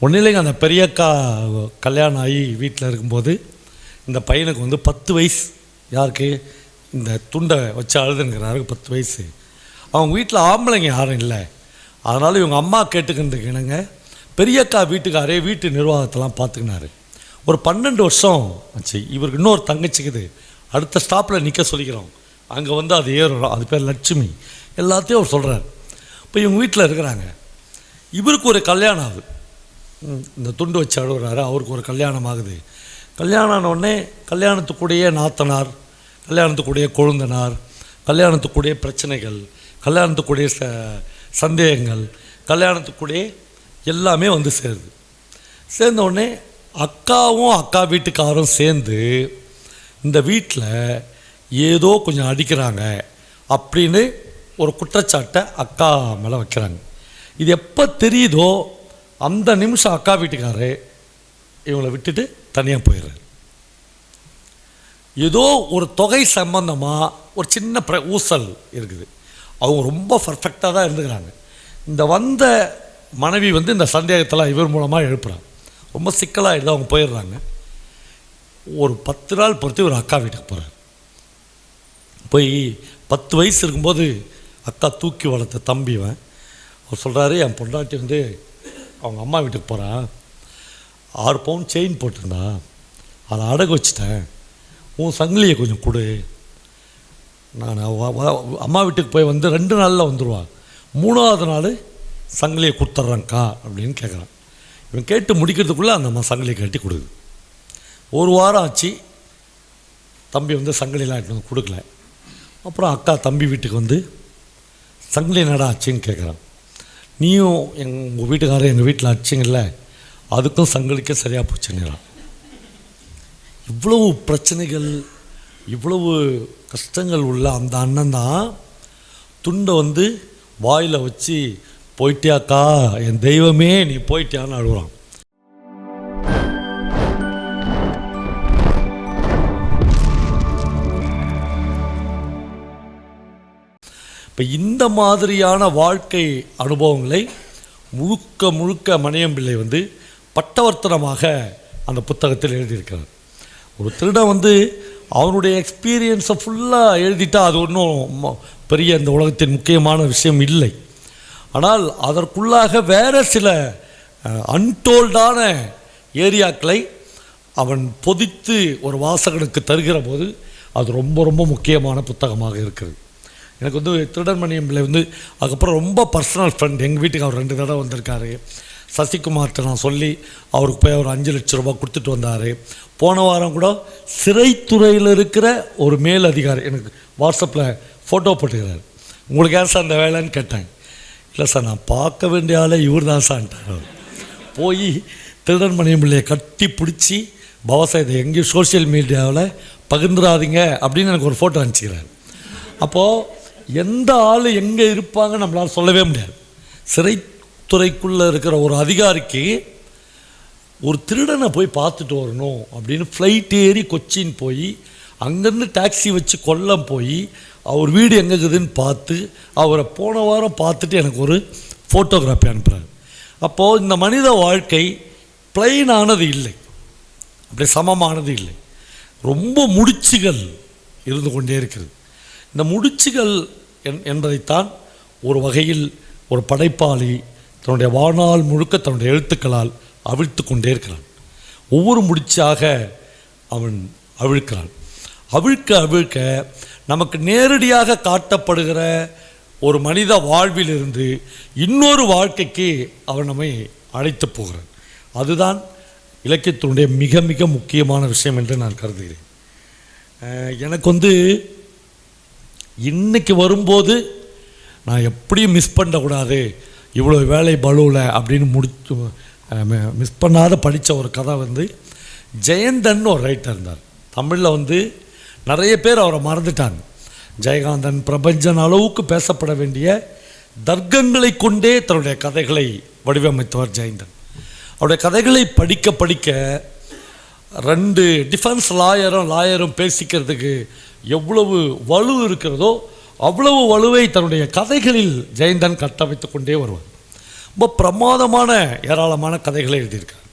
ஒன்றும் இல்லைங்க அந்த பெரியக்கா கல்யாணம் ஆகி வீட்டில் இருக்கும்போது இந்த பையனுக்கு வந்து பத்து வயசு. யாருக்கு? இந்த துண்டை வச்சு அழுதுங்கிறாருக்கு பத்து வயசு. அவங்க வீட்டில் ஆம்பளைங்க யாரும் இல்லை. அதனால் இவங்க அம்மா கேட்டுக்கிறதுக்கு என்னங்க? பெரியக்கா வீட்டுக்காரே வீட்டு நிர்வாகத்தெல்லாம் பார்த்துக்கினாரு. ஒரு பன்னெண்டு வருஷம் ஆச்சு. இவருக்கு இன்னொரு தங்கச்சிக்குது. அடுத்த ஸ்டாப்பில் நிற்க சொல்லிக்கிறோம். அங்கே வந்து அது ஏறும். அது பேர் லட்சுமி. எல்லாத்தையும் அவர் சொல்கிறார். இப்போ இவங்க வீட்டில் இருக்கிறாங்க. இவருக்கு ஒரு கல்யாணம் ஆகுது. இந்த துண்டு வச்சு அழுகிறாரு. அவருக்கு ஒரு கல்யாணம் ஆகுது. கல்யாணம் ஆன கல்யாணத்துக்குடைய நாத்தனார் கல்யாணத்துக்குடைய கொழுந்தனார் கல்யாணத்துக்குடைய பிரச்சனைகள் கல்யாணத்துக்குடைய ச சந்தேகங்கள் கல்யாணத்துக்குடைய எல்லாமே வந்து சேருது. சேர்ந்த உடனே அக்காவும் அக்கா வீட்டுக்காரும் சேர்ந்து இந்த வீட்டில் ஏதோ கொஞ்சம் அடிக்கிறாங்க அப்படின்னு ஒரு குற்றச்சாட்டை அக்கா மேலே வைக்கிறாங்க. இது எப்போ தெரியுதோ அந்த நிமிஷம் அக்கா வீட்டுக்காரரு இவங்களை விட்டுட்டு தனியாக போயிடுறாரு. ஏதோ ஒரு தொகை சம்பந்தமாக ஒரு சின்ன பிர ஊசல் இருக்குது. அவங்க ரொம்ப பர்ஃபெக்டாக தான் இருந்துக்கிறாங்க. இந்த வந்த மனைவி வந்து இந்த சந்தேகத்தெல்லாம் இவர் மூலமாக எழுப்புறாங்க ரொம்ப சிக்கலாகிடுது அவங்க போயிடுறாங்க. ஒரு பத்து நாள் பொறுத்து ஒரு அக்கா வீட்டுக்கு போகிறார் போய் பத்து வயசு இருக்கும்போது அக்கா தூக்கி வளர்த்த தம்பிவன் அவர் சொல்கிறாரு என் பொண்டாட்டி வந்து அவங்க அம்மா வீட்டுக்கு போகிறான் ஆறு பவுன் செயின் போட்டிருந்தான். அதை அடகு வச்சிட்டேன். உன் சங்கிலியை கொஞ்சம் கொடு. நான் அம்மா வீட்டுக்கு போய் வந்து ரெண்டு நாளில் வந்துடுவான் மூணாவது நாள் சங்கிலியை கொடுத்துட்றேன்க்கா அப்படின்னு கேட்குறான் இவன் கேட்டு முடிக்கிறதுக்குள்ளே அந்த அம்மா சங்கிலியை கட்டி கொடுக்குது. ஒரு வாரம் ஆச்சு. தம்பி வந்து சங்கிலிலாம் எடுத்து வந்து கொடுக்கல. அப்புறம் அக்கா தம்பி வீட்டுக்கு வந்து சங்கிலி நடா ஆச்சுன்னு கேட்குறான் நீயும் எங்கள் வீட்டுக்காரர் எங்கள் வீட்டில் அடிச்சிங்கல்ல அதுக்கும் சங்கடிக்க சரியாக போச்சுன்னுறான் இவ்வளவு பிரச்சனைகள் இவ்வளவு கஷ்டங்கள் உள்ள அந்த அண்ணன் தான் துண்டை வந்து வாயில் வச்சு போயிட்டியாக்கா என் தெய்வமே நீ போயிட்டியான்னு அழுகுறான். இப்போ இந்த மாதிரியான வாழ்க்கை அனுபவங்களை முழுக்க முழுக்க மணியம்பிள்ளை வந்து பட்டவர்த்தனமாக அந்த புத்தகத்தில் எழுதியிருக்கிறார். ஒரு திருடன் வந்து அவனுடைய எக்ஸ்பீரியன்ஸை ஃபுல்லாக எழுதிட்டால் அது ஒன்றும் பெரிய இந்த உலகத்தின் முக்கியமான விஷயம் இல்லை. ஆனால் அதற்குள்ளாக வேறு சில அன்டோல்டான ஏரியாக்களை அவன் பொதித்து ஒரு வாசகனுக்கு தருகிற போது அது ரொம்ப ரொம்ப முக்கியமான புத்தகமாக இருக்கிறது. எனக்கு வந்து திருடன்மணியம் பிள்ளை வந்து அதுக்கப்புறம் ரொம்ப பர்சனல் ஃப்ரெண்ட் எங்கள் வீட்டுக்கு அவர் ரெண்டு தடவை வந்திருக்காரு. சசிகுமார்கிட்ட நான் சொல்லி அவருக்கு போய் ஒரு அஞ்சு லட்ச ரூபாய் கொடுத்துட்டு வந்தார். போன வாரம் கூட சிறைத்துறையில் இருக்கிற ஒரு மேல் அதிகாரி எனக்கு வாட்ஸ்அப்பில் ஃபோட்டோ போட்டுக்கிறார். உங்களுக்கு ஏன் சார் அந்த வேலைன்னு கேட்டேன். இல்லை சார் நான் பார்க்க வேண்டிய ஆளே இவர் தான் சார்ன்ட்டார் போய் திருடன்மணியம் பிள்ளையை கட்டி பிடிச்சி பவசா இதை எங்கேயும் சோஷியல் மீடியாவில் பகிர்ந்துடாதீங்க. அப்படின்னு எனக்கு ஒரு ஃபோட்டோ அனுப்பிச்சிக்கிறார். அப்போது எந்த ஆள் எங்கே இருப்பாங்க நம்மளால் சொல்லவே முடியாது. சிறைத்துறைக்குள்ளே இருக்கிற ஒரு அதிகாரிக்கு ஒரு திருடனை போய் பார்த்துட்டு வரணும் அப்படின்னு ஃப்ளைட் ஏறி கொச்சின் போய் அங்கேருந்து டாக்ஸி வச்சு கொல்லம் போய் அவர் வீடு எங்கே இருக்குதுன்னு பார்த்து அவரை போன வாரம் பார்த்துட்டு எனக்கு ஒரு ஃபோட்டோகிராஃபி அனுப்புகிறார் அப்போது இந்த மனித வாழ்க்கை பிளைனானது இல்லை. அப்படியே சமமானது இல்லை. ரொம்ப முடிச்சுகள் இருந்து கொண்டே இருக்கிறது. இந்த முடிச்சுகள் என் என்பதைத்தான் ஒரு வகையில் ஒரு படைப்பாளி தன்னுடைய வாழ்நாள் முழுக்க தன்னுடைய எழுத்துக்களால் அவிழ்த்து கொண்டே இருக்கிறான். ஒவ்வொரு முடிச்சாக அவன் அவிழ்க்கிறான். அவிழ்க்க அவிழ்க்க நமக்கு நேரடியாக காட்டப்படுகிற ஒரு மனித வாழ்விலிருந்து இன்னொரு வாழ்க்கைக்கு அவன் நம்மை அழைத்து போகிறான் அதுதான் இலக்கியத்தினுடைய மிக மிக முக்கியமான விஷயம் என்று நான் கருதுகிறேன். எனக்கு வந்து இன்னைக்கு வரும்போது நான் எப்படியும் மிஸ் பண்ணக்கூடாது. இவ்வளோ வேலை பலுவில் அப்படின்னு முடிச்சு மிஸ் பண்ணாத படித்த ஒரு கதை வந்து ஜெயந்தன் ஒரு ரைட்டர் இருந்தார். தமிழில் வந்து நிறைய பேர் அவரை மறந்துட்டாங்க. ஜெயகாந்தன் பிரபஞ்சன் அளவுக்கு பேசப்பட வேண்டிய தர்க்கங்களை கொண்டே தன்னுடைய கதைகளை வடிவமைத்தவர் ஜெயந்தன். அவருடைய கதைகளை படிக்க படிக்க ரெண்டு டிஃபென்ஸ் லாயரும் லாயரும் பேசிக்கிறதுக்கு எவ்வளவு வலு இருக்கிறதோ அவ்வளவு வலுவை தன்னுடைய கதைகளில் ஜெயந்தன் கட்டமைத்து கொண்டே வருவார். ரொம்ப பிரமாதமான ஏராளமான கதைகளை எழுதியிருக்கார்.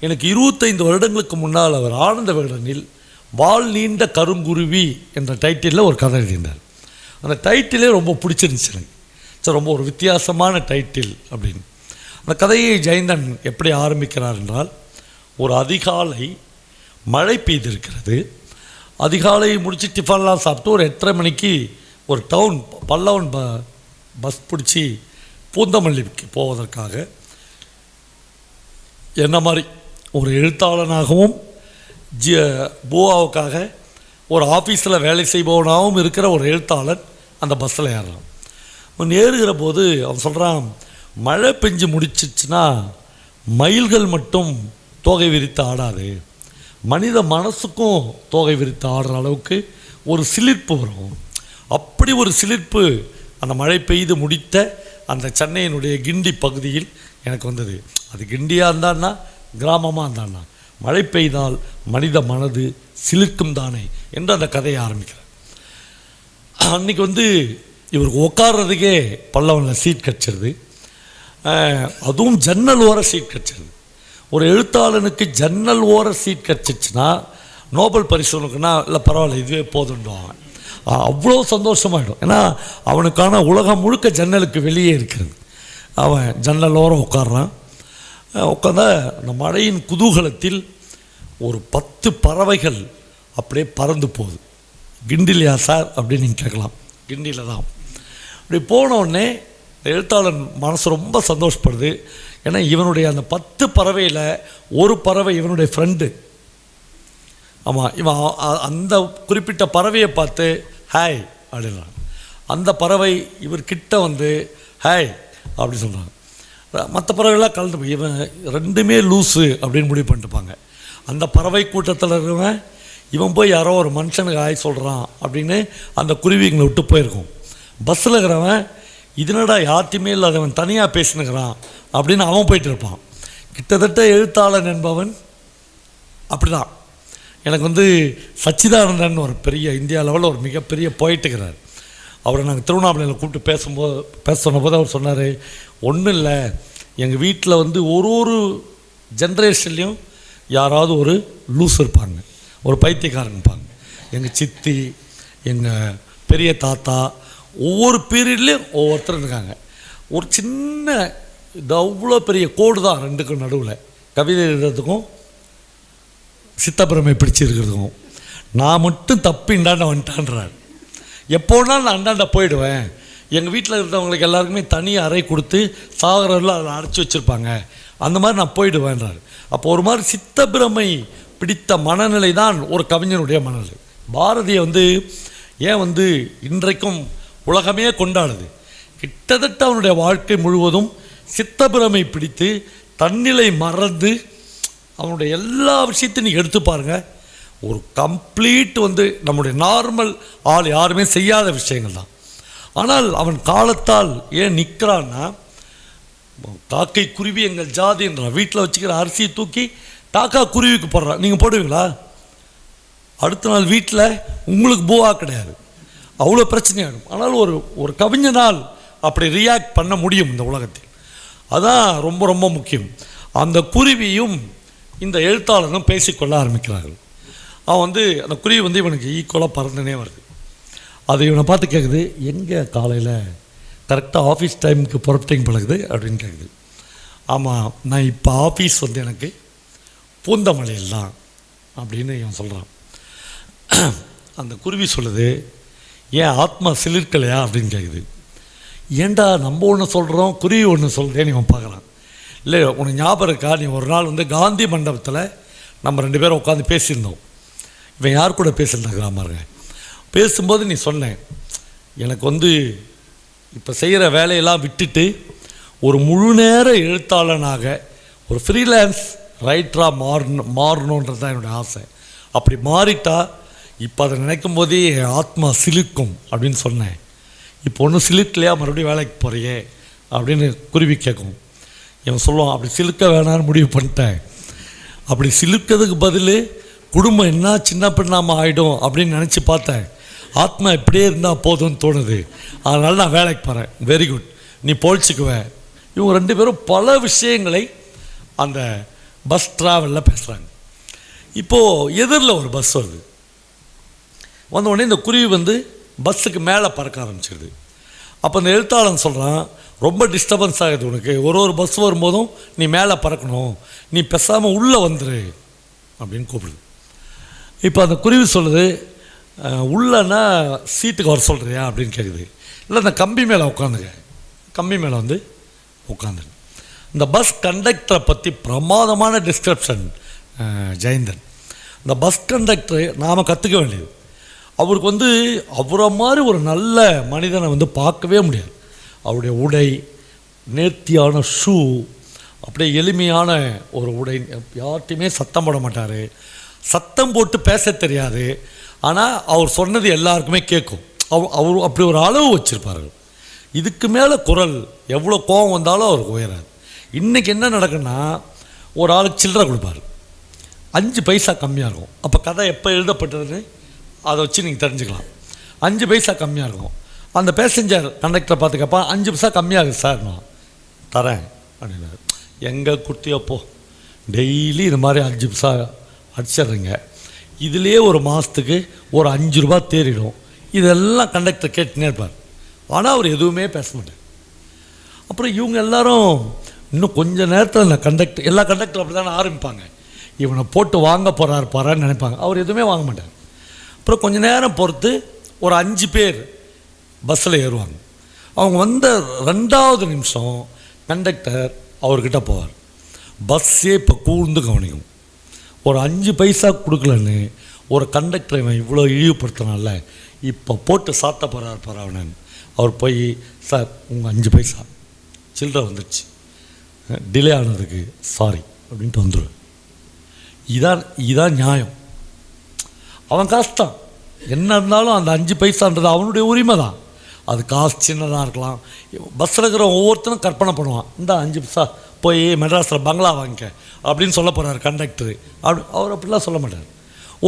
எனக்கு இருபத்தைந்து வருடங்களுக்கு முன்னால் அவர் ஆனந்த விகடனில் வால் நீண்ட கருங்குருவி என்ற டைட்டிலில் ஒரு கதை எழுதியிருந்தார். அந்த டைட்டிலே ரொம்ப பிடிச்சிருந்துச்சு எனக்கு. சார் ரொம்ப ஒரு வித்தியாசமான டைட்டில் அப்படின்னு. அந்த கதையை ஜெயந்தன் எப்படி ஆரம்பிக்கிறார் என்றால் ஒரு அதிகாலை மழை பெய்திருக்கிறது. அதிகாலை முடிச்சு டிஃபன்லாம் சாப்பிட்டு ஒரு எட்டரை மணிக்கு ஒரு டவுன் பல்லவன் ப பஸ் பிடிச்சி பூந்தமல்லிக்கு போவதற்காக என்ன மாதிரி ஒரு எழுத்தாளனாகவும் ஜி பூவாவுக்காக ஒரு ஆஃபீஸில் வேலை செய்பவனாகவும் இருக்கிற ஒரு எழுத்தாளன் அந்த பஸ்ஸில் ஏறுறான் அவன் ஏறுகிற போது அவன் சொல்கிறான் மழை பெஞ்சு முடிச்சிச்சுன்னா மயில்கள் மட்டும் தோகை விரித்து ஆடாது. மனித மனசுக்கும் தோகை விரித்து ஆடுற அளவுக்கு ஒரு சிலிர்ப்பு வரும். அப்படி ஒரு சிலிர்ப்பு அந்த மழை பெய்து முடித்த அந்த சென்னையினுடைய கிண்டி பகுதியில் எனக்கு வந்தது. அது கிண்டியாக இருந்தான்னா கிராமமாக இருந்தான்னா மழை பெய்தால் மனித மனது சிலிர்க்கும் தானே என்று அந்த கதையை ஆரம்பிக்கிறேன் அன்னைக்கு வந்து இவருக்கு உட்கார்றதுக்கே பல்லவனில் சீட் கிடச்சிருது. அதுவும் ஜன்னல் ஓர சீட் கிடச்சிருது. ஒரு எழுத்தாளனுக்கு ஜன்னல் ஓர சீட் கிடச்சிச்சுன்னா நோபல் பரிசு இல்லை பரவாயில்ல இதுவே போதுண்டுவாங்க அவ்வளோ சந்தோஷமாயிடும். ஏன்னா அவனுக்கான உலகம் முழுக்க ஜன்னலுக்கு வெளியே இருக்கிறது. அவன் ஜன்னல் ஓரம் உட்கார்றான் உட்காந்தா அந்த மழையின் குதூகலத்தில் ஒரு பத்து பறவைகள் அப்படியே பறந்து போகுது. கிண்டிலையா சார்? அப்படின்னு நீங்கள் கேட்கலாம். கிண்டியில் தான். அப்படி போனோடனே எழுத்தாளன் மனசு ரொம்ப சந்தோஷப்படுது. ஏன்னா இவனுடைய அந்த பத்து பறவையில் ஒரு பறவை இவனுடைய ஃப்ரெண்டு ஆமாம் இவன் அந்த குறிப்பிட்ட பறவையை பார்த்து ஹாய் அப்படின்றான். அந்த பறவை இவர் கிட்ட வந்து ஹாய் அப்படி சொல்கிறாங்க மற்ற பறவைகள்லாம் கலந்து போய் இவன் ரெண்டுமே லூஸு அப்படின்னு முடிவு பண்ணிட்டுப்பாங்க. அந்த பறவை கூட்டத்தில் இருக்கிறவன் இவன் போய் யாரோ ஒரு மனுஷனுக்கு ஆய் சொல்கிறான் அப்படின்னு அந்த குருவிங்களை விட்டு போயிருக்கும். பஸ்ஸில் இருக்கிறவன் இதனடா யார்த்தையுமே இல்லாதவன் தனியாக பேசினுக்கிறான். அப்படின்னு அவன் போயிட்டு இருப்பான். கிட்டத்தட்ட எழுத்தாளன் என்பவன் அப்படிதான். எனக்கு வந்து சச்சிதானந்தன் ஒரு பெரிய இந்தியா லெவலில் ஒரு மிகப்பெரிய போயிட்டுக்கிறார் அவரை நாங்கள் திருவண்ணாமலையில் கூப்பிட்டு பேசும்போது பேச சொன்னபோது அவர் சொன்னார் ஒன்றும் இல்லை. எங்கள் வீட்டில் வந்து ஒரு ஒரு ஜென்ரேஷன்லேயும் யாராவது ஒரு லூஸ் இருப்பாங்க. ஒரு பைத்தியக்காரன் இருப்பாங்க. எங்கள் சித்தி எங்கள் பெரிய தாத்தா ஒவ்வொரு பீரியட்லேயும் ஒவ்வொருத்தர் இருக்காங்க. ஒரு சின்ன இது அவ்வளோ பெரிய கோடு தான் ரெண்டுக்கும் நடுவில். கவிதை எழுதுறதுக்கும் சித்தப்பிரமை பிடிச்சிருக்கிறதுக்கும். நான் மட்டும் தப்பிண்டாண்ட இந்தாண்ட வந்துட்டான்றார். எப்போனா நான் அண்டாண்ட போயிடுவேன். எங்கள் வீட்டில் இருந்தவங்களுக்கு எல்லாருக்குமே தனி அறை கொடுத்து சாகரில் அதில் அடைச்சி வச்சுருப்பாங்க. அந்த மாதிரி நான் போயிடுவேன்றார். அப்போ ஒரு மாதிரி சித்தப்பிரமை பிடித்த மனநிலை தான் ஒரு கவிஞனுடைய மனநிலை. பாரதியை வந்து ஏன் வந்து இன்றைக்கும் உலகமே கொண்டாடுது? கிட்டத்தட்ட அவனுடைய வாழ்க்கை முழுவதும் சித்தபிரமை பிடித்து தன்னிலை மறந்து அவனுடைய எல்லா விஷயத்தையும் நீங்கள் எடுத்து பாருங்கள் ஒரு கம்ப்ளீட் வந்து நம்முடைய நார்மல் ஆள் யாருமே செய்யாத விஷயங்கள் தான். ஆனால் அவன் காலத்தால் ஏன் நிற்கிறான்னா காக்கை குருவி எங்கள் ஜாதி என்றான் வீட்டில் வச்சுக்கிற அரிசியை தூக்கி டாக்கா குருவிக்கு போடுறான் நீங்கள் போடுவீங்களா? அடுத்த நாள் வீட்டில் உங்களுக்கு பூவா கிடையாது. அவ்வளோ பிரச்சனையாகும் ஆனால் ஒரு ஒரு கவிஞனால் அப்படி ரியாக்ட் பண்ண முடியும் இந்த உலகத்தில். அதான் ரொம்ப ரொம்ப முக்கியம். அந்த குருவியும் இந்த எழுத்தாளரும் பேசிக்கொள்ள ஆரம்பிக்கிறார்கள். அவன் வந்து அந்த குருவி வந்து இவனுக்கு ஈக்குவலாக பறந்துனே வருது. அது இவனை பார்த்து கேட்குது எங்கே காலையில் கரெக்டாக ஆஃபீஸ் டைமுக்கு புறப்பட்டிங் பழகுது அப்படின்னு கேட்குது ஆமாம் நான் இப்போ ஆஃபீஸ் வந்து எனக்கு பூந்தமலையில் தான் அப்படின்னு இவன் சொல்கிறான் அந்த குருவி சொல்லுது ஏன் ஆத்மா சிலிர்க்கலையா? அப்படின்னு கேட்குது ஏண்டா நம்ம ஒன்று சொல்கிறோம் குருவி ஒன்று சொல்கிறேன்னு இவன் பார்க்குறான். இல்லை உனக்கு ஞாபகம் இருக்கா? நீ ஒரு நாள் வந்து காந்தி மண்டபத்தில் நம்ம ரெண்டு பேரும் உட்காந்து பேசியிருந்தோம். இவன் யார் கூட பேசியிருந்தாங்க பாருங்க. பேசும்போது நீ சொன்னேன் எனக்கு வந்து இப்போ செய்கிற வேலையெல்லாம் விட்டுட்டு ஒரு முழு நேர எழுத்தாளனாக ஒரு ஃப்ரீலான்ஸ் ரைட்டராக மாறணும் மாறணுன்றது தான் என்னுடைய ஆசை. அப்படி மாறிட்டா இப்போ அதை நினைக்கும் போதே என் ஆத்மா சிலுக்கும் அப்படின்னு சொன்னேன். இப்போ ஒன்றும் சிலிர்க்கலையா? மறுபடியும் வேலைக்கு போகிறியே அப்படின்னு குருவி கேட்கும். இவன் சொல்லுவான் அப்படி சிலுக்க வேணாம்னு முடிவு பண்ணிட்டேன். அப்படி சிலுக்கிறதுக்கு பதில் குடும்பம் என்ன சின்ன பெண்ணாமல் ஆகிடும் அப்படின்னு நினச்சி பார்த்தேன். ஆத்மா இப்படியே இருந்தால் போதும்னு தோணுது. அதனால் நான் வேலைக்கு போகிறேன் வெரி குட் நீ பொழிச்சுக்குவ. இவங்க ரெண்டு பேரும் பல விஷயங்களை அந்த பஸ் ட்ராவலில் பேசுகிறாங்க இப்போது எதிரில் ஒரு பஸ் வருது. வந்த உடனே இந்த குருவி வந்து பஸ்ஸுக்கு மேலே பறக்க ஆரம்பிச்சிடுது அப்போ அந்த எழுத்தாளன் சொல்கிறான் ரொம்ப டிஸ்டர்பன்ஸ் ஆகுது உனக்கு. ஒரு ஒரு பஸ் வரும்போதும் நீ மேலே பறக்கணும். நீ பேசாமல் உள்ளே வந்துரு. அப்படின்னு கூப்பிடுது. இப்போ அந்த குருவி சொல்லுது "அஹ், உள்ளன்னா சீட்டுக்கு வர சொல்கிறியா அப்படின்னு கேட்குது. இல்லை அந்த கம்பி மேலே உட்காந்துங்க கம்பி மேலே வந்து உட்காந்துங்க இந்த பஸ் கண்டக்டரை பற்றி பிரமாதமான டிஸ்கிரிப்ஷன் ஜெயந்தன். இந்த பஸ் கண்டக்டரை நாம் கற்றுக்க வேண்டியது. அவருக்கு வந்து அவரை மாதிரி ஒரு நல்ல மனிதனை வந்து பார்க்கவே முடியாது. அவருடைய உடை நேர்த்தியான ஷூ அப்படியே எளிமையான ஒரு உடை யார்ட்டையுமே சத்தம் போட மாட்டார். சத்தம் போட்டு பேச தெரியாது. ஆனால் அவர் சொன்னது எல்லாருக்குமே கேட்கும். அவர் அவர் அப்படி ஒரு அளவு வச்சுருப்பாரு. இதுக்கு மேலே குரல் எவ்வளோ கோபம் வந்தாலும் அவருக்கு உயராது. இன்றைக்கி என்ன நடக்குன்னா ஒரு ஆளுக்கு சில்லறை கொடுப்பாரு. அஞ்சு பைசா கம்மியாக இருக்கும். அப்போ கதை எப்போ எழுதப்பட்டதுன்னு? அதை வச்சு நீங்கள் தெரிஞ்சுக்கலாம். அஞ்சு பைசா கம்மியாக இருக்கும். அந்த பேசஞ்சர் கண்டக்டரை பார்த்து அஞ்சு பைசா கம்மியாகுது சார் நான். தரேன் அப்படின்னாரு. எங்கே குட்டியப்போ டெய்லி இது மாதிரி அஞ்சு பைசா அடிச்சிடுறீங்க. இதுலேயே ஒரு மாதத்துக்கு ஒரு அஞ்சு ரூபா தேறிடும். இதெல்லாம் கண்டக்டர் கேட்டுனே இருப்பார். ஆனால் அவர் எதுவுமே பேச மாட்டார். அப்புறம் இவங்க எல்லாரும் இன்னும் கொஞ்ச நேரத்தில் இந்த கண்டக்டர் எல்லா கண்டக்டரும் அப்படி தானே ஆரம்பிப்பாங்க. இவனை போட்டு வாங்க போகிறாரு போகிறான்னு நினைப்பாங்க. அவர் எதுவுமே வாங்க மாட்டார். அப்புறம் கொஞ்ச நேரம் பொறுத்து ஒரு அஞ்சு பேர் பஸ்ஸில் ஏறுவாங்க. அவங்க வந்த ரெண்டாவது நிமிஷம் கண்டக்டர் அவர்கிட்ட போவார். பஸ்ஸே இப்போ கூர்ந்து கவனிக்கும். ஒரு அஞ்சு பைசா கொடுக்கலன்னு ஒரு கண்டக்டரை இவன் இவ்வளோ இழிவுபடுத்தினால இப்போ போட்டு சாத்த போகிறார் பரவணன் அவர் போய் சார் உங்கள் அஞ்சு பைசா. சில்லறை வந்துடுச்சு டிலே ஆனதுக்கு சாரி அப்படின்ட்டு வந்துடுவேன் இதான் இதான் நியாயம். அவன் காசு தான் என்ன இருந்தாலும் அந்த அஞ்சு பைசான்றது அவனுடைய உரிமை தான் அது காசு சின்னதாக இருக்கலாம். பஸ்ஸில் இருக்கிற ஒவ்வொருத்தரும் கற்பனை பண்ணுவான். இந்த அஞ்சு பைசா போய் மெட்ராஸில் பங்களா வாங்கிக்க. அப்படின்னு சொல்ல போகிறார் கண்டக்டரு அப்படி அவர் அப்படிலாம் சொல்ல மாட்டார்.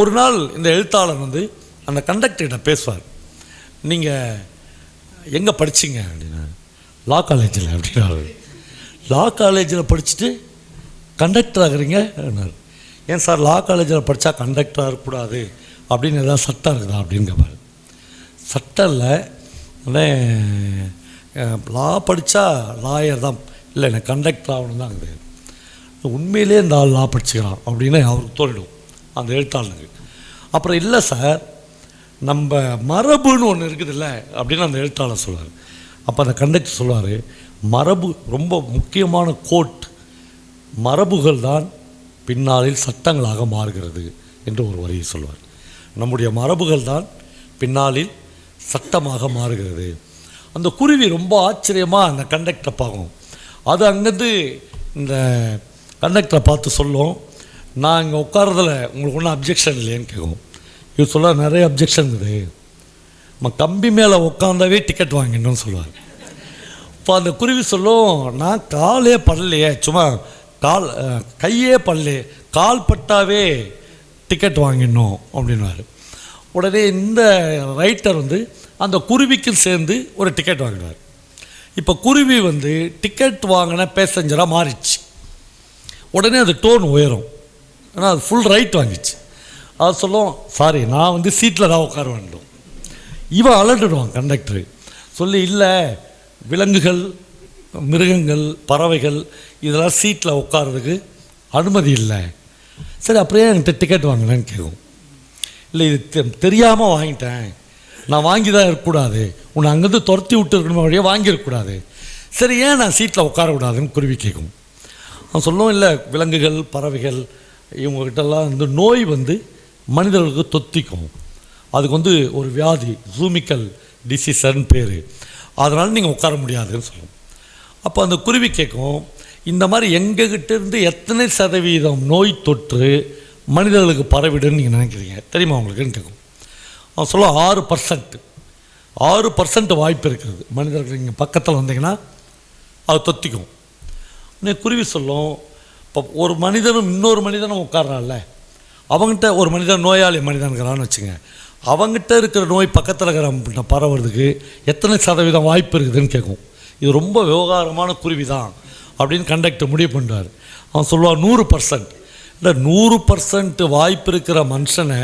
ஒரு நாள் இந்த எழுத்தாளர் வந்து அந்த கண்டக்டர்கிட்ட பேசுவார். நீங்கள் எங்கே படிச்சீங்க? அப்படின்னா லா காலேஜில் அப்படின்னாரு லா காலேஜில் படிச்சுட்டு கண்டக்டர் ஆகுறீங்க அப்படின்னாரு. ஏன் சார் லா காலேஜில் படித்தா கண்டக்டராக இருக்கக்கூடாது அப்படின்னு எதாவது சட்டம் இருக்குதா அப்படின்னு கேட்பாரு சட்டம் இல்லை. லா படித்தா லாயர் தான். இல்லை எனக்கு கண்டக்டர் ஆகணும் தான் கிடையாது உண்மையிலே இந்த ஆள் லா படிச்சுக்கிறான் அப்படின்னு அவருக்கு தோணிடும் அந்த எழுத்தாளனுக்கு. அப்புறம் இல்லை சார் நம்ம மரபுன்னு ஒன்று இருக்குதுல்ல அப்படின்னு அந்த எழுத்தாளர் சொல்லுவார் அப்போ அந்த கண்டக்டர் சொல்லுவார் மரபு ரொம்ப முக்கியமான கோட். மரபுகள் தான் பின்னாளில் சட்டங்களாக மாறுகிறது என்று ஒரு வரியை சொல்வார். நம்முடைய மரபுகள் தான் பின்னாளில் சட்டமாக மாறுகிறது. அந்த குருவி ரொம்ப ஆச்சரியமாக அந்த கண்டக்டரை பார்க்கும். அது அங்கேருந்து இந்த கண்டக்டரை பார்த்து சொல்லும். நான் இங்கே உட்காரதில் உங்களுக்கு ஒன்றும் அப்ஜெக்ஷன் இல்லையேன்னு கேட்கும். இது சொல்ல நிறைய அப்ஜெக்ஷன் இருக்குது. நம்ம கம்பி மேலே உட்காந்தாவே டிக்கெட் வாங்கிடணும்னு சொல்லுவார். இப்போ அந்த குருவி சொல்லும் நான் காலே படலையே சும்மா கால் கையே படலையே கால் பட்டாவே டிக்கெட் வாங்கிடணும் அப்படின்னாரு உடனே இந்த ரைட்டர் வந்து அந்த குருவிக்கும் சேர்ந்து ஒரு டிக்கெட் வாங்கினார். இப்போ குருவி வந்து டிக்கெட் வாங்கின பேசஞ்சராக மாறிடுச்சு. உடனே அது டோன் உயரும். ஆனால் அது ஃபுல் ரைட் வாங்கிச்சு அது சொல்லும் சாரி நான் வந்து சீட்டில் தான் உட்கார வேண்டும். இவன் அலண்டுடுவான் கண்டக்டரு சொல்லி இல்லை விலங்குகள் மிருகங்கள் பறவைகள் இதெல்லாம் சீட்டில் உட்காரதுக்கு அனுமதி இல்லை. சரி அப்படியே என்கிட்ட டிக்கெட் வாங்கினேன்னு கேட்கும். இல்லை இது தெ- தெரியாமல் வாங்கிட்டேன். நான் வாங்கி தான் இருக்கக்கூடாது. உன்னை அங்கேருந்து துரத்தி விட்டு இருக்கணுமே வழியாக வாங்கியிருக்கக்கூடாது. சரி ஏன் நான் சீட்டில் உட்காரக்கூடாதுன்னு குருவி கேட்கும். அவன் சொல்லவும் இல்லை விலங்குகள் பறவைகள் இவங்ககிட்டலாம் வந்து நோய் வந்து மனிதர்களுக்கு தொத்திக்கும். அதுக்கு வந்து ஒரு வியாதி ஜூமிக்கல் டிசீசர்னு பேர். அதனால் நீங்கள் உட்கார முடியாதுன்னு சொல்லும். அப்போ அந்த குருவி கேட்கும் இந்த மாதிரி எங்ககிட்ட இருந்து எத்தனை சதவீதம் நோய் தொற்று மனிதர்களுக்கு பரவிடுன்னு நீங்கள் நினைக்கிறீங்க? தெரியுமா உங்களுக்குன்னு கேட்கும். அவன் சொல்ல ஆறு பர்சன்ட் ஆறு பர்சன்ட் வாய்ப்பு இருக்கிறது மனிதர்கள் இங்கே பக்கத்தில் வந்தீங்கன்னா அது தொத்திக்கும். உடனே குருவி சொல்லும் இப்போ ஒரு மனிதனும் இன்னொரு மனிதனும் உட்கார்றான்ல. அவங்ககிட்ட ஒரு மனிதன் நோயாளி மனிதனுங்கிறான்னு வச்சுங்க. அவங்ககிட்ட இருக்கிற நோய் பக்கத்தில் இருக்கிற பரவுறதுக்கு எத்தனை சதவீதம் வாய்ப்பு இருக்குதுன்னு கேட்கும். இது ரொம்ப விவகாரமான குருவி தான் அப்படின்னு கண்டக்டர் முடிவு பண்ணுவார் அவன் சொல்லுவான் நூறு பர்சன்ட் இல்லை நூறு பர்சன்ட் வாய்ப்பு இருக்கிற மனுஷனை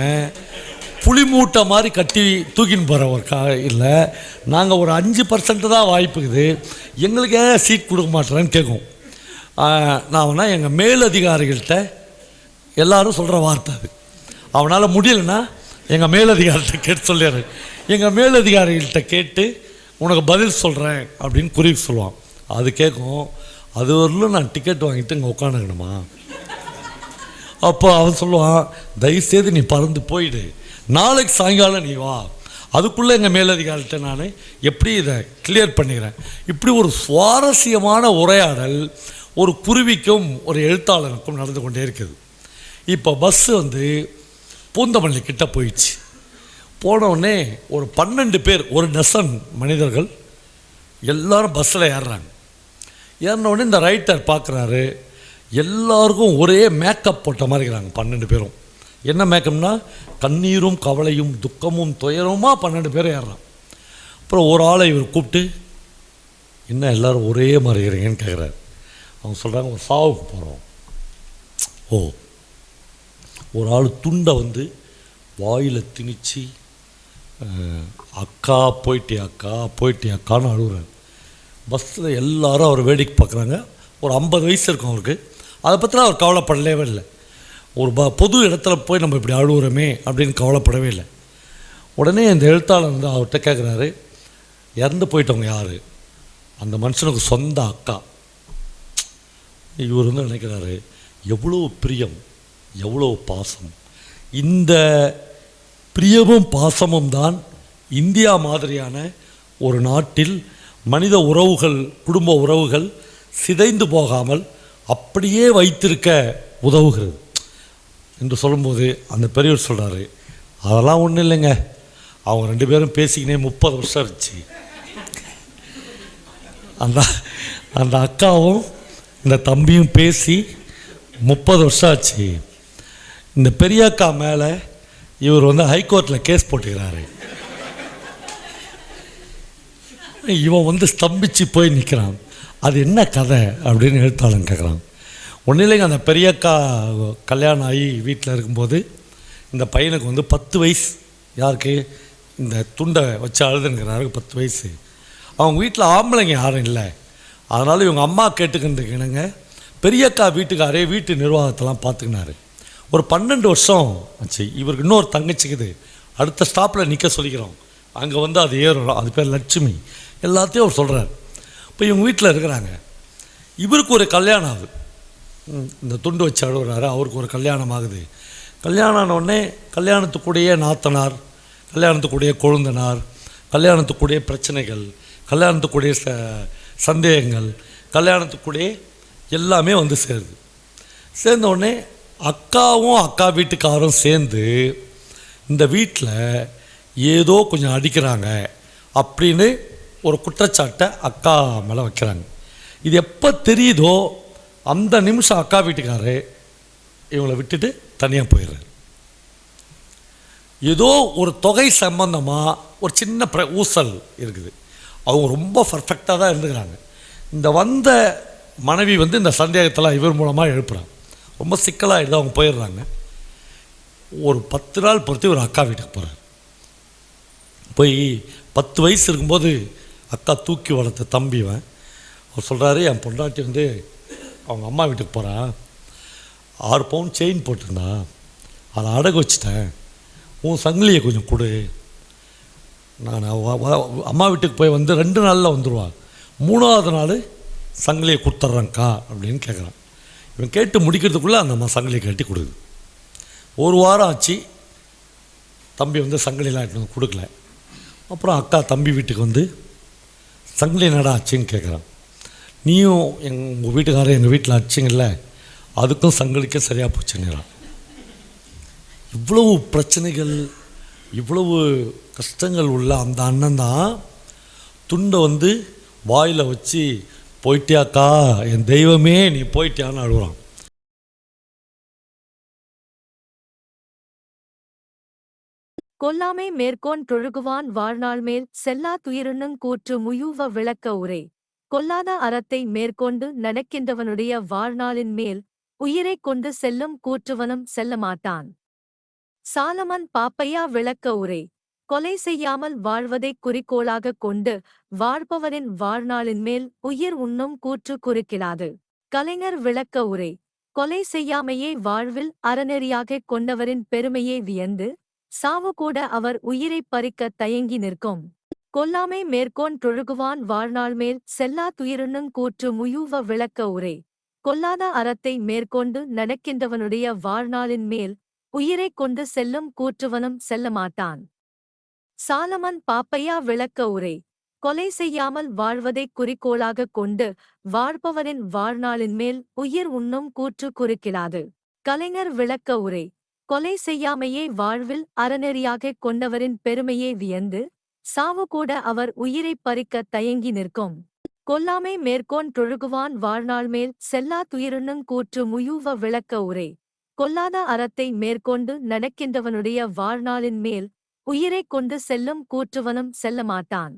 புளி மூட்டை மாதிரி கட்டி தூக்கின்னு போகிற ஒரு கா இல்லை நாங்கள் ஒரு அஞ்சு பர்சன்ட் தான் வாய்ப்புக்குது எங்களுக்கு ஏன் சீட் கொடுக்க மாட்டேறேன்னு கேட்கும். நான் வேணா எங்கள் மேலதிகாரிகள்கிட்ட எல்லாரும் சொல்கிற வார்த்தை அது. அவனால் முடியலன்னா எங்கள் மேலதிகாரிகிட்ட கேட்டு சொல்லிடுறேன். எங்கள் மேலதிகாரிகள்கிட்ட கேட்டு உனக்கு பதில் சொல்கிறேன் அப்படின்னு குறிப்பு சொல்லுவான். அது கேட்கும். அது வரலும் நான் டிக்கெட் வாங்கிட்டு இங்கே உட்காந்துக்கணுமா அப்போ அவன் சொல்லுவான் தயவுசெய்து நீ பறந்து போயிடு. நாளைக்கு சாயங்காலம் நீ வா. அதுக்குள்ளே எங்கள் மேலதிகாரிகிட்ட நான் எப்படி இதை கிளியர் பண்ணிக்கிறேன்? இப்படி ஒரு சுவாரஸ்யமான உரையாடல் ஒரு குருவிக்கும் ஒரு எழுத்தாளருக்கும் நடந்து கொண்டே இருக்குது. இப்போ பஸ்ஸு வந்து பூந்தமல்லி கிட்ட போயிடுச்சு. போனவுடனே ஒரு பன்னெண்டு பேர் ஒரு டசன் மனிதர்கள் எல்லாரும் பஸ்ஸில் ஏறுறாங்க. ஏறின இந்த ரைட்டர் பார்க்குறாரு. எல்லாருக்கும் ஒரே மேக்கப் போட்ட மாதிரி இருக்கிறாங்க பன்னெண்டு பேரும். என்ன மேக்கப்னா கண்ணீரும் கவலையும் துக்கமும் துயரமாக பன்னெண்டு பேரும் ஏறுறான். அப்புறம் ஒரு ஆளை இவர் கூப்பிட்டு என்ன எல்லோரும் ஒரே மாதிரி இருக்கிறீங்கன்னு கேட்குறாரு அவங்க சொல்கிறாங்க ஒரு சாவுக்கு போகிறோம் ஓ ஒரு ஆள் துண்டை வந்து வாயில் திணிச்சு அக்கா போயிட்டே அக்கா போயிட்டே அக்கான்னு அழுகுறாரு பஸ்ஸில் எல்லாரும் அவர் வேடிக்கை பார்க்குறாங்க. ஒரு ஐம்பது வயசு இருக்கும் அவருக்கு. அதை பற்றிலாம் அவர் கவலைப்படலவே இல்லை. ஒரு ப பொது இடத்துல போய் நம்ம இப்படி அழுகுறோமே அப்படின்னு கவலைப்படவே இல்லை. உடனே இந்த எழுத்தாளர் வந்து அவர்கிட்ட கேட்குறாரு இறந்து போயிட்டவங்க யார்? அந்த மனுஷனுக்கு சொந்த அக்கா. இவர் வந்து நினைக்கிறாரு எவ்வளோ பிரியம் எவ்வளோ பாசம். இந்த பிரியமும் பாசமும் தான் இந்தியா மாதிரியான ஒரு நாட்டில் மனித உறவுகள் குடும்ப உறவுகள் சிதைந்து போகாமல் அப்படியே வைத்திருக்க உதவுகிறது. என்று சொல்லும்போது அந்த பெரியவர் சொல்கிறாரு அதெல்லாம் ஒன்றும் இல்லைங்க. அவங்க ரெண்டு பேரும் பேசிக்கினே முப்பது வருஷம் இருந்துச்சு. அந்த அந்த அக்காவும் இந்த தம்பியும் பேசி முப்பது வருஷம் ஆச்சு. இந்த பெரிய அக்கா மேலே இவர் வந்து ஹைகோர்ட்டில் கேஸ் போட்டுக்கிறாரு. இவன் வந்து ஸ்தம்பிச்சு போய் நிற்கிறான் அது என்ன கதை அப்படின்னு எழுத்தாளன் கேட்குறான் ஒன்றும் இல்லைங்க அந்த பெரியக்கா கல்யாணம் ஆகி வீட்டில் இருக்கும்போது இந்த பையனுக்கு வந்து பத்து வயசு. யாருக்கு? இந்த துண்டை வச்சு அழுதுங்கிறாருக்கு பத்து வயசு. அவங்க வீட்டில் ஆம்பளைங்க யாரும் இல்லை. அதனால் இவங்க அம்மா கேட்டுக்கிட்டுக்கினுங்க பெரியக்கா வீட்டுக்காரே வீட்டு நிர்வாகத்தெல்லாம் பார்த்துக்கினாரு ஒரு பன்னெண்டு வருஷம் ஆச்சு. இவருக்கு இன்னொரு தங்கச்சிக்குது. அடுத்த ஸ்டாப்பில் நிற்க சொல்லிக்கிறோம். அங்கே வந்து அது ஏறும் அது பேர் லட்சுமி. எல்லாத்தையும் அவர் சொல்கிறார் இப்போ இவங்க வீட்டில் இருக்கிறாங்க. இவருக்கு ஒரு கல்யாணம் ஆகுது. இந்த துண்டு வச்சு அழுகிறாரு. அவருக்கு ஒரு கல்யாணம் ஆகுது. கல்யாணம் ஆனவுடனே கல்யாணத்துக்குடைய நாத்தனார் கல்யாணத்துக்குடைய கொழுந்தனார் கல்யாணத்துக்குடைய பிரச்சனைகள் கல்யாணத்துக்குடைய ச சந்தேகங்கள் கல்யாணத்துக்குடைய எல்லாமே வந்து சேருது. சேர்ந்த உடனே அக்காவும் அக்கா வீட்டுக்காரும் சேர்ந்து இந்த வீட்டில் ஏதோ கொஞ்சம் அடிக்கிறாங்க அப்படின்னு ஒரு குற்றச்சாட்டை அக்கா மேலே வைக்கிறாங்க. இது எப்போ தெரியுதோ அந்த நிமிஷம் அக்கா வீட்டுக்காரரு இவங்களை விட்டுட்டு தனியாக போயிடுறாரு. ஏதோ ஒரு தொகை சம்பந்தமாக ஒரு சின்ன பிர ஊசல் இருக்குது. அவங்க ரொம்ப பர்ஃபெக்டாக தான் இருந்துக்கிறாங்க. இந்த வந்த மனைவி வந்து இந்த சந்தேகத்தெல்லாம் இவர் மூலமாக எழுப்புறாங்க ரொம்ப சிக்கலாகிடுது அவங்க போயிடுறாங்க. ஒரு பத்து நாள் பொறுத்து ஒரு அக்கா வீட்டுக்கு போகிறார் போய் பத்து வயசு இருக்கும்போது அக்கா தூக்கி வளர்த்த தம்பிவன் அவர் சொல்கிறாரு என் பொண்டாட்டி வந்து அவங்க அம்மா வீட்டுக்கு போகிறான் ஆறு பவுன் செயின் போட்டிருந்தான் அதை அடகு வச்சிட்டேன். உன் சங்கிலியை கொஞ்சம் கொடு. நான் அம்மா வீட்டுக்கு போய் வந்து ரெண்டு நாளில் வந்துடுவான் மூணாவது நாள் சங்கிலியை கொடுத்துட்றேன்க்கா அப்படின்னு கேட்குறான் இவன் கேட்டு முடிக்கிறதுக்குள்ளே அந்த அம்மா சங்கிலியை கட்டி கொடுக்குது. ஒரு வாரம் ஆச்சு. தம்பி வந்து சங்கிலிலாம் எடுத்து வந்து கொடுக்கல. அப்புறம் அக்கா தம்பி வீட்டுக்கு வந்து சங்கிலி என்னடா ஆச்சுன்னு கேட்குறான் நீயும் எங்கள் வீட்டுக்காரர் எங்கள் வீட்டில் அடிச்சிங்கல்ல அதுக்கும் சங்கிலிக்கும் சரியாக போச்சுங்கிறான். இவ்வளவு பிரச்சனைகள் இவ்வளவு கஷ்டங்கள் உள்ள அந்த அண்ணன் தான் துண்டை வந்து வாயில் வச்சு போயிட்டியாக்கா என் தெய்வமே நீ போயிட்டியான்னு அழுகுறான். கொல்லாமை மேற்கோன் தொழுகுவான் வாழ்நாள் மேல் செல்லா துயிருண்ணுங் கூற்று முயூவ விளக்க உரை. கொல்லாத அறத்தை மேற்கொண்டு நடக்கின்றவனுடைய வாழ்நாளின் மேல் உயிரைக் கொண்டு செல்லும் கூற்றுவனும் செல்லமாட்டான். சாலமன் பாப்பையா விளக்க உரை. கொலை செய்யாமல் வாழ்வதைக் குறிக்கோளாகக் கொண்டு வாழ்பவரின் வாழ்நாளின் மேல் உயிர் உண்ணும் கூற்று குறுக்கிடாது கலைஞர் விளக்க உரை. கொலை செய்யாமையே வாழ்வில் அறநெறியாகக் கொண்டவரின் பெருமையை வியந்து சாவு கூட அவர் உயிரைப் பறிக்கத் தயங்கி நிற்கும். கொல்லாமை மேற்கோன் தொழுகுவான் வாழ்நாள் மேல் செல்லா துயிருண்ணுங் கூற்று முயூவ விளக்க உரை. கொல்லாத அறத்தை மேற்கொண்டு நடக்கின்றவனுடைய வாழ்நாளின் மேல் உயிரைக் கொண்டு செல்லும் கூற்றுவனும் செல்லமாட்டான். சாலமன் பாப்பையா விளக்க உரை. கொலை செய்யாமல் வாழ்வதைக் குறிக்கோளாகக் கொண்டு வாழ்பவரின் வாழ்நாளின் மேல் உயிர் உண்ணும் கூற்று குறுக்கிடாது. கலைஞர் விளக்க உரை. கொலை செய்யாமையே வாழ்வில் அறநெறியாகக் கொண்டவரின் பெருமையை வியந்து சாவு கூட அவர் உயிரைப் பறிக்கத் தயங்கி நிற்கும். கொல்லாமை மேற்கோன் தொழுகுவான் வாழ்நாள் மேல் செல்லா துயிருண்ணுங் கூற்று முயூவ விளக்க உரை. கொல்லாத அறத்தை மேற்கொண்டு நடக்கின்றவனுடைய வாழ்நாளின் மேல் உயிரைக் கொண்டு செல்லும் கூற்றுவனும் செல்லமாட்டான்.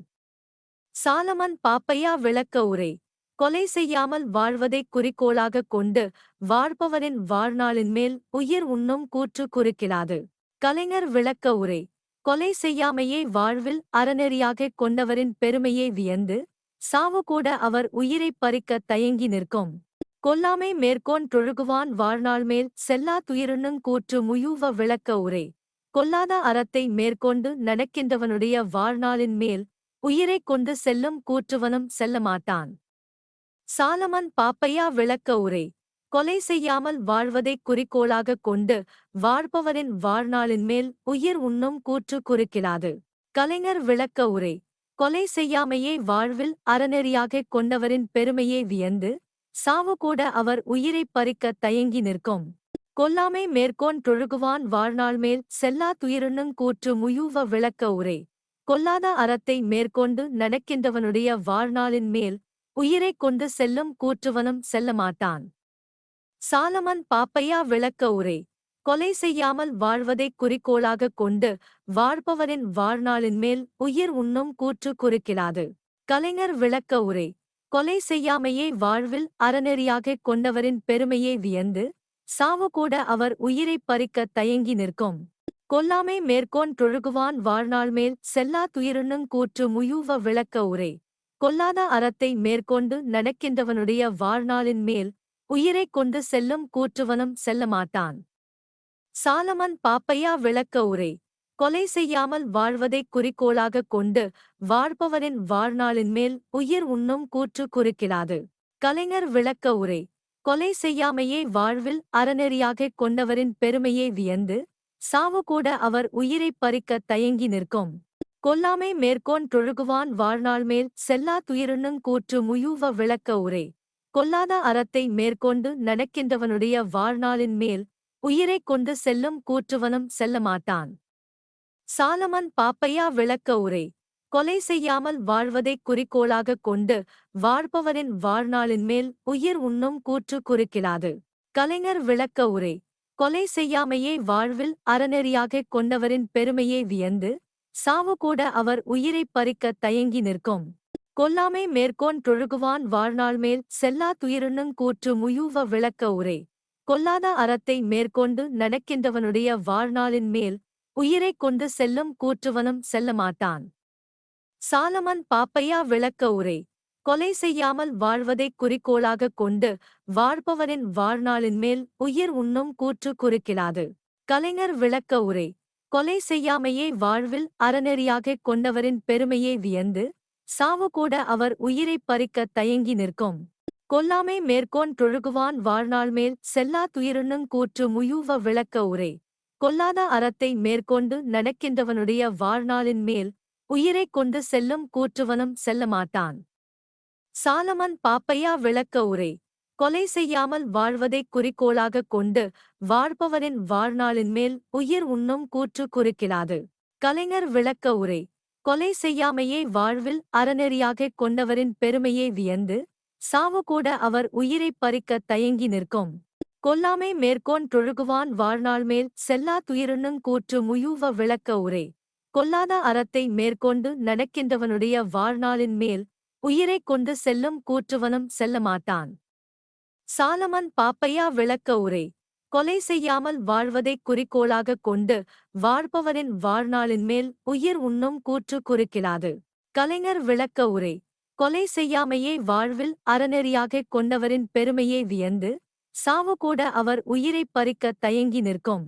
சாலமன் பாப்பையா விளக்க உரை. கொலை செய்யாமல் வாழ்வதைக் குறிக்கோளாகக் கொண்டு வாழ்பவரின் வாழ்நாளின் மேல் உயிர் உண்ணும் கூற்று குறுக்கிடாது கலைஞர் விளக்க உரை கொலை செய்யாமையே வாழ்வில் அறநெறியாகக் கொண்டவரின் பெருமையை வியந்து சாவு கூட அவர் உயிரைப் பறிக்கத் தயங்கி நிற்கும். கொல்லாமை மேற்கோன் தொழுகுவான் வாழ்நாள் மேல் செல்லா துயிருண்ணும் கூற்று முயூவ விளக்க உரை கொல்லாத அறத்தை மேற்கொண்டு நடக்கின்றவனுடைய வாழ்நாளின் மேல் உயிரைக் கொண்டு செல்லும் கூற்றுவனும் செல்லமாட்டான். சாலமன் பாப்பையா விளக்க உரை. கொலை செய்யாமல் வாழ்வதைக் குறிக்கோளாகக் கொண்டு வாழ்பவரின் வாழ்நாளின் மேல் உயிர் உண்ணும் கூற்று குறுக்கிடாது கலைஞர் விளக்க உரை. கொலை செய்யாமையே வாழ்வில் அறநெறியாகக் கொண்டவரின் பெருமையை வியந்து சாவு கூட அவர் உயிரைப் பறிக்கத் தயங்கி நிற்கும். கொல்லாமை மேற்கோன் தொழுகுவான் வாழ்நாள் மேல் செல்லா துயிருண்ணும் கூற்று முயூவ விளக்க உரை. கொல்லாத அறத்தை மேற்கொண்டு நடக்கின்றவனுடைய வாழ்நாளின் மேல் உயிரைக் கொண்டு செல்லும் கூற்றுவனும் செல்லமாட்டான். சாலமன் பாப்பையா விளக்க உரை கொலை செய்யாமல் வாழ்வதைக் குறிக்கோளாகக் கொண்டு வாழ்பவரின் வாழ்நாளின் மேல் உயிர் உண்ணும் கூற்று குறுக்கிடாது கலைஞர் விளக்க உரை கொலை செய்யாமையே வாழ்வில் அறநெறியாகக் கொண்டவரின் பெருமையை வியந்து சாவு கூட அவர் உயிரைப் பறிக்கத் தயங்கி நிற்கும். கொல்லாமை மேற்கோன் தொழுகுவான் வாழ்நாள் மேல் செல்லா துயிருண்ணும் கூற்று முயூவ விளக்க உரை கொல்லாத அறத்தை மேற்கொண்டு நடக்கின்றவனுடைய வாழ்நாளின் மேல் உயிரைக் கொண்டு செல்லும் கூற்றுவனும் செல்லமாட்டான். சாலமன் பாப்பையா விளக்க உரை கொலை செய்யாமல் வாழ்வதைக் குறிக்கோளாகக் கொண்டு வாழ்பவரின் வாழ்நாளின் மேல் உயிர் உண்ணும் கூற்று குறுக்கிடாது கலைஞர் விளக்க உரை கொலை செய்யாமையே வாழ்வில் அறநெறியாகக் கொண்டவரின் பெருமையை வியந்து சாவு கூட அவர் உயிரைப் பறிக்கத் தயங்கி நிற்கும். கொல்லாமை மேற்கோன் தொழுகுவான் வாழ்நாள் மேல் செல்லா துயிருண்ணுங் கூற்று முயூவ விளக்க உரை. கொல்லாத அறத்தை மேற்கொண்டு நடக்கின்றவனுடைய வாழ்நாளின் மேல் உயிரைக் கொண்டு செல்லும் கூற்றுவனும் செல்லமாட்டான். சாலமன் பாப்பையா விளக்க உரை. கொலை செய்யாமல் வாழ்வதைக் குறிக்கோளாகக் கொண்டு வாழ்பவரின் வாழ்நாளின் மேல் உயிர் உண்ணும் கூற்று குறுக்கிடாது கலைஞர் விளக்க உரை. கொலை செய்யாமையே வாழ்வில் அறநெறியாகக் கொண்டவரின் பெருமையை வியந்து சாவு கூட அவர் உயிரைப் பறிக்கத் தயங்கி நிற்கும். கொல்லாமை மேற்கோன் தொழுகுவான் வாழ்நாள் மேல் செல்லா துயிருண்ணுங் கூற்று முயூவ விளக்க உரை. கொல்லாத அறத்தை மேற்கொண்டு நடக்கின்றவனுடைய வாழ்நாளின் மேல் உயிரைக் கொண்டு செல்லும் கூற்றுவனும் செல்லமாட்டான். சாலமன் பாப்பையா விளக்க உரை. கொலை செய்யாமல் வாழ்வதைக் குறிக்கோளாகக் கொண்டு வாழ்பவரின் வாழ்நாளின் மேல் உயிர் உண்ணும் கூற்று குறுக்கிடாது. கலைஞர் விளக்க உரை. கொலை செய்யாமையே வாழ்வில் அறநெறியாகக் கொண்டவரின் பெருமையை வியந்து சாவு கூட அவர் உயிரைப் பறிக்கத் தயங்கி நிற்கும். கொல்லாமை மேற்கோன் தொழுகுவான் வாழ்நாள் மேல் செல்லா துயிருண்ணுங் கூற்று முயூவ விளக்க உரை. கொல்லாத அறத்தை மேற்கொண்டு நடக்கின்றவனுடைய வாழ்நாளின் மேல் உயிரைக் கொண்டு செல்லும் கூற்றுவனும் செல்லமாட்டான். சாலமன் பாப்பையா விளக்க உரை. கொலை செய்யாமல் வாழ்வதைக் குறிக்கோளாகக் கொண்டு வாழ்பவரின் வாழ்நாளின் மேல் உயிர் உண்ணும் கூற்று குறுக்கிடாது கலைஞர் விளக்க உரை கொலை செய்யாமையே வாழ்வில் அறநெறியாகக் கொண்டவரின் பெருமையை வியந்து சாவு கூட அவர் உயிரைப் பறிக்கத் தயங்கி நிற்கும். கொல்லாமை மேற்கோன் தொழுகுவான் வாழ்நாள் மேல் செல்லா துயிருண்ணும் கூற்று முயூவ விளக்க உரை கொல்லாத அறத்தை மேற்கொண்டு நடக்கின்றவனுடைய வாழ்நாளின் மேல் உயிரைக் கொண்டு செல்லும் கூற்றுவனும் செல்லமாட்டான். சாலமன் பாப்பையா விளக்க உரை. கொலை செய்யாமல் வாழ்வதைக் குறிக்கோளாகக் கொண்டு வாழ்பவரின் வாழ்நாளின் மேல் உயிர் உண்ணும் கூற்று குறுக்கிடாது கலைஞர் விளக்க உரை. கொலை செய்யாமையே வாழ்வில் அறநெறியாகக் கொண்டவரின் பெருமையை வியந்து சாவு கூட அவர் உயிரைப் பறிக்க தயங்கி நிற்கும்.